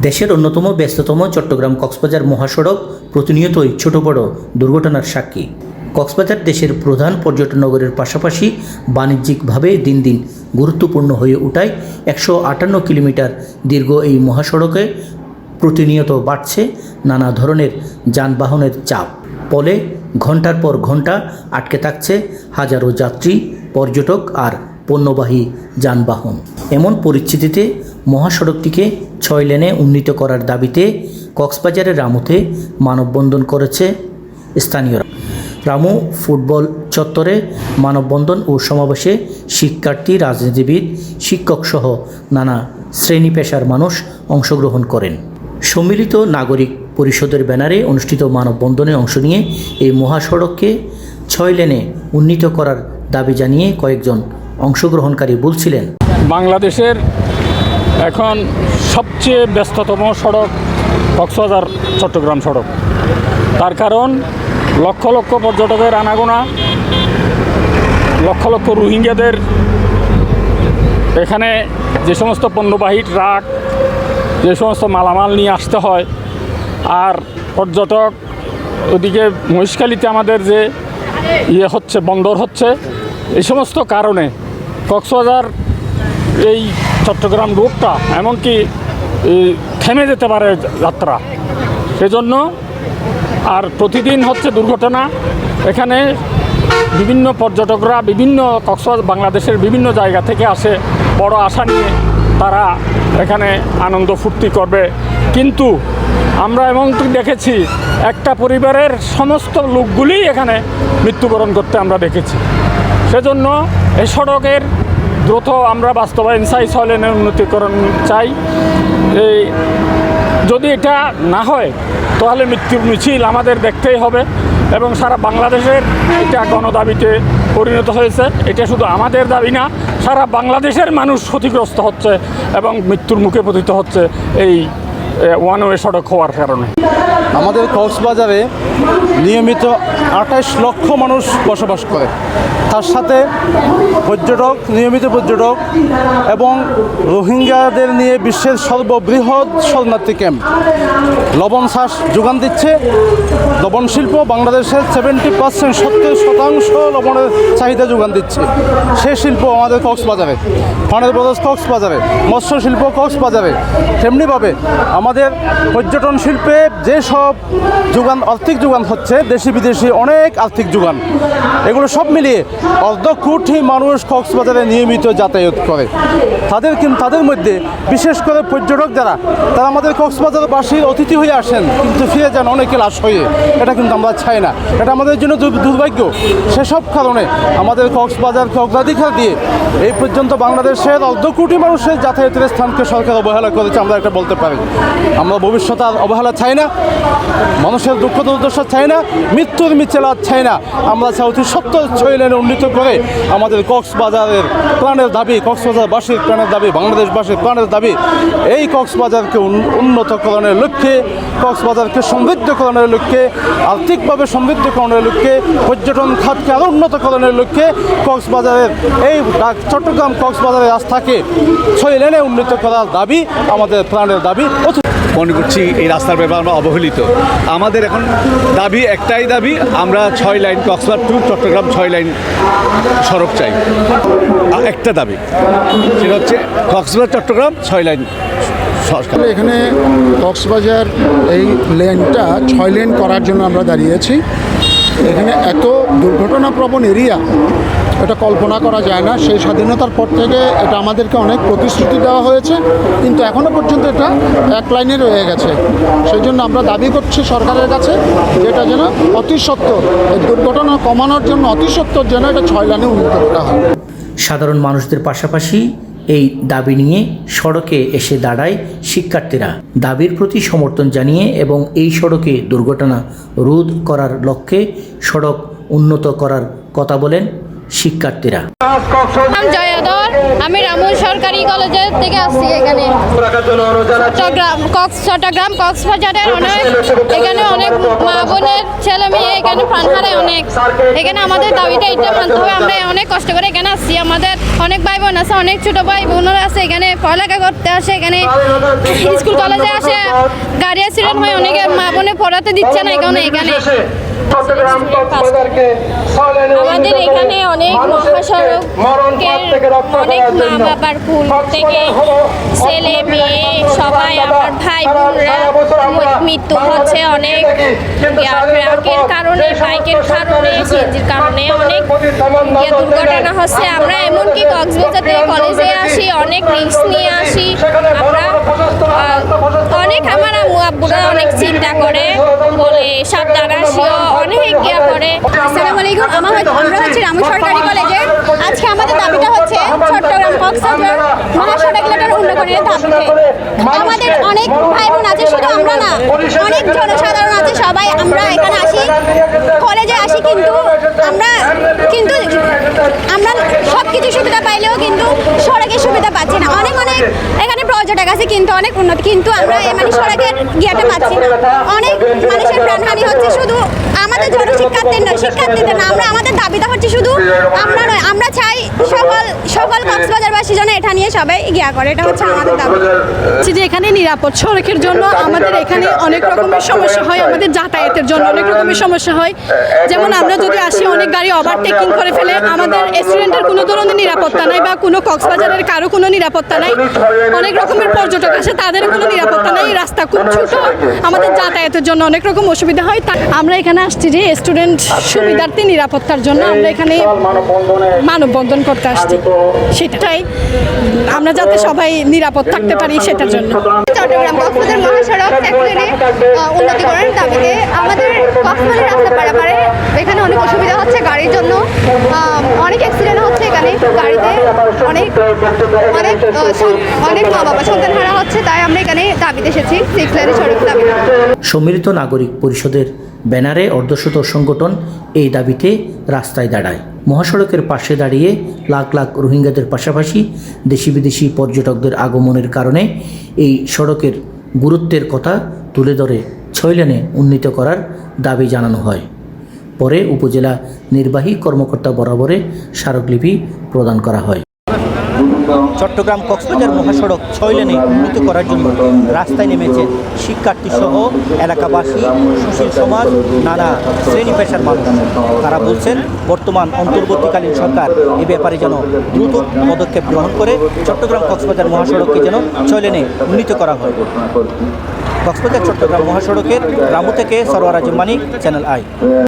দেশের অন্যতম ব্যস্ততম চট্টগ্রাম কক্সবাজার মহাসড়ক প্রতিনিয়তই ছোট বড় দুর্ঘটনার সাক্ষী। কক্সবাজার দেশের প্রধান পর্যটন নগরের পাশাপাশি বাণিজ্যিকভাবে দিন দিন গুরুত্বপূর্ণ হয়ে ওঠায় একশো আটান্ন কিলোমিটার দীর্ঘ এই মহাসড়কে প্রতিনিয়ত বাড়ছে নানা ধরনের যানবাহনের চাপ। ফলে ঘণ্টার পর ঘণ্টা আটকে থাকছে হাজারো যাত্রী, পর্যটক আর পণ্যবাহী যানবাহন। এমন পরিস্থিতিতে মহাসড়কটিকে ছয় লেনে উন্নীত করার দাবিতে কক্সবাজারের রামুতে মানববন্ধন করেছে স্থানীয়রা। রামু ফুটবল চত্বরে মানববন্ধন ও সমাবেশে শিক্ষার্থী, রাজনীতিবিদ, শিক্ষকসহ নানা শ্রেণি পেশার মানুষ অংশগ্রহণ করেন। সম্মিলিত নাগরিক পরিষদের ব্যানারে অনুষ্ঠিত মানববন্ধনে অংশ নিয়ে এই মহাসড়ককে ছয় লেনে উন্নীত করার দাবি জানিয়ে কয়েকজন অংশগ্রহণকারী বলছিলেন। বাংলাদেশের এখন সবচেয়ে ব্যস্ততম সড়ক কক্সবাজার, চট্টগ্রাম সড়ক। তার কারণ, লক্ষ লক্ষ পর্যটকের আনাগোনা, লক্ষ লক্ষ রোহিঙ্গাদের। এখানে যে সমস্ত পণ্যবাহী ট্রাক, যে সমস্ত মালামাল নিয়ে আসতে হয়, আর পর্যটক ওদিকে মহিষকালিতে আমাদের যে ইয়ে হচ্ছে, বন্দর হচ্ছে এই সমস্ত কারণে কক্সবাজার এই চট্টগ্রাম রোডটা, এমনকি থেমে যেতে পারে যাত্রা। সেজন্য আর প্রতিদিন হচ্ছে দুর্ঘটনা। এখানে বিভিন্ন পর্যটকরা, বিভিন্ন কক্সবাজার, বাংলাদেশের বিভিন্ন জায়গা থেকে আসে বড় আশা নিয়ে তারা এখানে আনন্দ ফুর্তি করবে। কিন্তু আমরা এমনকি দেখেছি, একটা পরিবারের সমস্ত লোকগুলি এখানে মৃত্যুবরণ করতে আমরা দেখেছি। সেজন্য এই সড়কের দ্রুত আমরা বাস্তবায়ন চাই ছয় লেনের উন্নতিকরণ চাই। এই যদি এটা না হয়, তাহলে মৃত্যুর মিছিল আমাদের দেখতেই হবে এবং সারা বাংলাদেশের এটা গণদাবিতে পরিণত হয়েছে। এটা শুধু আমাদের দাবি না, সারা বাংলাদেশের মানুষ ক্ষতিগ্রস্ত হচ্ছে এবং মৃত্যুর মুখে পতিত হচ্ছে এই ওয়ান ওয়ে সড়ক হওয়ার কারণে। আমাদের কক্সবাজারে নিয়মিত আঠাশ লক্ষ মানুষ বসবাস করে। তার সাথে পর্যটক, নিয়মিত পর্যটক এবং রোহিঙ্গাদের নিয়ে বিশ্বের সর্ববৃহৎ শরণার্থী ক্যাম্প। লবণ শ্বাস যোগান দিচ্ছে। লবণ শিল্প বাংলাদেশের সেভেন্টি পার্সেন্ট সত্তর শতাংশ লবণের চাহিদা যোগান দিচ্ছে। সে শিল্প আমাদের কক্সবাজারে, ফানের ব্রদার্স কক্সবাজারে মৎস্য শিল্প কক্সবাজারে। তেমনিভাবে আমাদের পর্যটন শিল্পে যেসব যোগান, আর্থিক যোগান হচ্ছে, দেশি বিদেশি অনেক আর্থিক যোগান। এগুলো সব মিলিয়ে অর্ধ কোটি মানুষ কক্সবাজারে নিয়মিত যাতায়াত করে। তাদের কিন্তু তাদের মধ্যে, বিশেষ করে পর্যটক যারা, তারা আমাদের কক্সবাজারবাসীর অতিথি হয়ে আসেন, কিন্তু ফিরে যান অনেকে লাশ হয়ে। এটা কিন্তু আমরা চাই না। এটা আমাদের জন্য দুর্ভাগ্য। সেসব কারণে আমাদের কক্সবাজারকে অগ্রাধিকার দিয়ে এই পর্যন্ত বাংলাদেশের অর্ধ কোটি মানুষের যাতায়াতের স্থানকে সরকার অবহেলা করেছে, আমরা এটা বলতে পারি। আমরা ভবিষ্যতে আর অবহেলা চাই না। মানুষের দুঃখ দুর্দশা চাই না, মৃত্যুর আর চাই না। আমরা চাই অতি সত্য ছয় উন্নীত করে আমাদের কক্সবাজারের প্রাণের দাবি, কক্সবাজারবাসীর প্রাণের দাবি, বাংলাদেশবাসীর প্রাণের দাবি, এই কক্সবাজারকে উন- উন্নতকরণের লক্ষ্যে, কক্সবাজারকে সমৃদ্ধকরণের লক্ষ্যে, আর্থিকভাবে সমৃদ্ধকরণের লক্ষ্যে, পর্যটন খাতকে আরও উন্নতকরণের লক্ষ্যে কক্সবাজারের এই চট্টগ্রাম কক্সবাজারের রাস্তাকে ছয় লেনে উন্নীত করার দাবি, আমাদের প্রাণের দাবি। মনে করছি এই রাস্তার ব্যাপারে আমরা অবহেলিত। আমাদের এখন দাবি একটাই দাবি, আমরা ছয় লাইন কক্সবাজার টু চট্টগ্রাম ছয় লাইন সড়ক চাই। একটা দাবি, সেটা হচ্ছে কক্সবাজার চট্টগ্রাম ছয় লাইন সরকার এখানে কক্সবাজার এই লেনটা ছয় লেন করার জন্য আমরা দাঁড়িয়েছি। এখানে এত দুর্ঘটনাপ্রবণ এরিয়া এটা কল্পনা করা যায় না। সেই স্বাধীনতার পর থেকে এটা আমাদেরকে অনেক প্রতিশ্রুতি দেওয়া হয়েছে, কিন্তু এখনও পর্যন্ত এটা এক লাইনে রয়ে গেছে। সেই জন্য আমরা দাবি করছি সরকারের কাছে যেটা যেন অতি সত্বর এই দুর্ঘটনা কমানোর জন্য অতি সত্বর যেন এটা ছয় লাইনে উন্নীত করা হয়। সাধারণ মানুষদের পাশাপাশি এই দাবি নিয়ে সড়কে এসে দাঁড়ায় শিক্ষার্থীরা। দাবির প্রতি সমর্থন জানিয়ে এবং এই সড়কে দুর্ঘটনা রোধ করার লক্ষ্যে সড়ক উন্নত করার কথা বলেন শিক্ষার্থীরা। আমি রামুল সরকারি কলেজের থেকে আসছি এখানে। চট্টগ্রাম, কক্স, চট্টগ্রাম কক্সবাজারের অনেক, এখানে অনেক মা বোনের ছেলে মেয়ে, এখানে প্রাণ অনেক। এখানে আমাদের দাবিটা এটা মানতে হবে আমরা অনেক কষ্ট করে এখানে আসছি। আমাদের অনেক ভাই বোন আছে, অনেক ছোট ভাই বোনরা আছে, এখানে পড়ালেখা করতে আসে, এখানে স্কুল কলেজে আসে। গাড়ি অ্যাক্সিডেন্ট হয় অনেকে মা বোনে পড়াতে দিচ্ছে না এখানে এখানে। আমাদের এখানে অনেক মহাসড়কের অনেক মা বাবার কুল থেকে ছেলে মেয়ে সবাই আমার ভাই বোনরা মৃত্যু হচ্ছে অনেক ট্রাকের কারণে বাইকের কারণে সিএনজির কারণে অনেক দুর্ঘটনা হচ্ছে। আমরা এমনকি কক্সবাজার থেকে কলেজে আসি অনেক রিস্ক নিয়ে আসি। আমরা অনেক আমার আম্মু আব্বুরা অনেক চিন্তা করে বলে সাবধান আসিও অনেক ইয়ে করে আসসালামু আলাইকুম আমার হচ্ছে আমরা হচ্ছে রামু সরকারি কলেজে আজকে আমাদের দাবিটা হচ্ছে চট্টগ্রাম কক্সবাজার মহাসড়কগুলোটার উন্নয়নের দাবিতে আমাদের অনেক ভাই বোন আছে শুধু আমরা না অনেক জনসাধারণ আছে সবাই আমরা এখানে আসি কলেজে আসি কিন্তু আমরা কিন্তু আমরা সব কিছু সুবিধা পাইলেও কিন্তু সড়কের সুবিধা পাচ্ছি না অনেক অনেক এখানে পর্যটক আছে কিন্তু অনেক উন্নত, কিন্তু আমরা এই মানে সড়কের গিয়াটা পাচ্ছি না। অনেক মানুষের প্রাণহানি হচ্ছে শুধু আমাদের জন্য শিক্ষার্থীর নয় শিক্ষার্থীদের না, আমরা আমাদের দাবিটা হচ্ছে শুধু আমরা নয়, আমরা চাই সকল সকল কক্সবাজারবাসী যেন এটা নিয়ে সবাই গিয়া করে এটা হচ্ছে আমাদের দাবি। যে এখানে নিরাপদ সড়কের জন্য আমাদের এখানে অনেক রকমের সমস্যা হয় আমাদের যাতায়াতের জন্য অনেক রকমের সমস্যা হয়। যেমন আমরা যদি আসি অনেক গাড়ি ওভারটেকিং করে ফেলে আমাদের স্টুডেন্টের কোনো ধরনের নিরাপত্তা নাই বা কোনো কক্সবাজারের কারও কোনো নিরাপত্তা নাই। অনেক রকমের পর্যটক আসে তাদের কোনো নিরাপত্তা নাই রাস্তা খুব ছোট আমাদের যাতায়াতের জন্য অনেক রকম অসুবিধা হয়। তা আমরা এখানে আসছি যে স্টুডেন্ট সুবিধার্থী নিরাপত্তার জন্য আমরা এখানে মানববন্ধন করতে আসছি। সেটাই আমরা যাতে সবাই নিরাপদ থাকতে পারি সেটার জন্য। চট্টগ্রাম কক্সবাজার মহাসড়ক সেক্টরে উন্নতিকরণের দাবিতে আমাদের কক্সবাজার রাস্তা পারাপারে এখানে অনেক অসুবিধা হচ্ছে গাড়ির জন্য। অনেক অ্যাক্সিডেন্ট হচ্ছে এখানে। গাড়িতে অনেক অনেক অনেক মা বাবা সন্তান হারা হচ্ছে তাই আমরা এখানে দাবিতে এসেছি সিক্স সড়ক দাবিতে। সম্মিলিত নাগরিক পরিষদের ব্যানারে অর্ধশত সংগঠন এই দাবিতে রাস্তায় দাঁড়ায়। মহাসড়কের পাশে দাঁড়িয়ে লাখ লাখ রোহিঙ্গাদের পাশাপাশি দেশি বিদেশি পর্যটকদের আগমনের কারণে এই সড়কের গুরুত্বের কথা তুলে ধরে ছয় লেনে উন্নীত করার দাবি জানানো হয়। পরে উপজেলা নির্বাহী কর্মকর্তা বরাবরে স্মারকলিপি প্রদান করা হয়। চট্টগ্রাম কক্সবাজার মহাসড়ক ছয় লেনে উন্নীত করার জন্য রাস্তায় নেমেছে শিক্ষার্থী সহ এলাকাবাসী, সুশীল সমাজ, নানা শ্রেণি পেশার মানুষ। তারা বলছেন, বর্তমান অন্তর্বর্তীকালীন সরকার এ ব্যাপারে যেন দ্রুত পদক্ষেপ গ্রহণ করে, চট্টগ্রাম কক্সবাজার মহাসড়ককে যেন ছয় লেনে উন্নীত করা হয়। কক্সবাজার চট্টগ্রাম মহাসড়কের রামু থেকে সরোয়ারাজ মানিক, চ্যানেল আই।